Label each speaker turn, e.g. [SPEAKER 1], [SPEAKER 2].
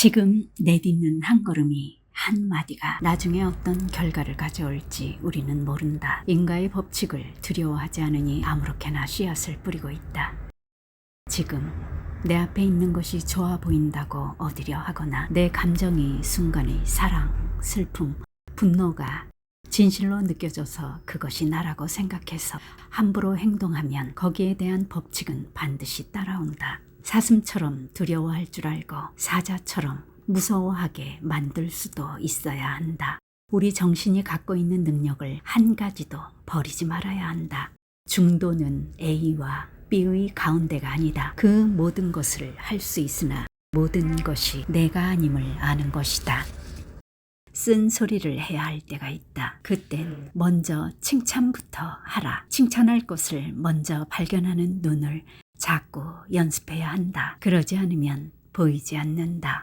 [SPEAKER 1] 지금 내딛는 한 걸음이 한 마디가 나중에 어떤 결과를 가져올지 우리는 모른다. 인가의 법칙을 두려워하지 않으니 아무렇게나 씨앗을 뿌리고 있다. 지금 내 앞에 있는 것이 좋아 보인다고 얻으려 하거나 내 감정이 순간의 사랑, 슬픔, 분노가 진실로 느껴져서 그것이 나라고 생각해서 함부로 행동하면 거기에 대한 법칙은 반드시 따라온다. 사슴처럼 두려워할 줄 알고 사자처럼 무서워하게 만들 수도 있어야 한다. 우리 정신이 갖고 있는 능력을 한 가지도 버리지 말아야 한다. 중도는 A와 B의 가운데가 아니다. 그 모든 것을 할 수 있으나 모든 것이 내가 아님을 아는 것이다. 쓴 소리를 해야 할 때가 있다. 그땐 먼저 칭찬부터 하라. 칭찬할 것을 먼저 발견하는 눈을 자꾸 연습해야 한다. 그러지 않으면 보이지 않는다.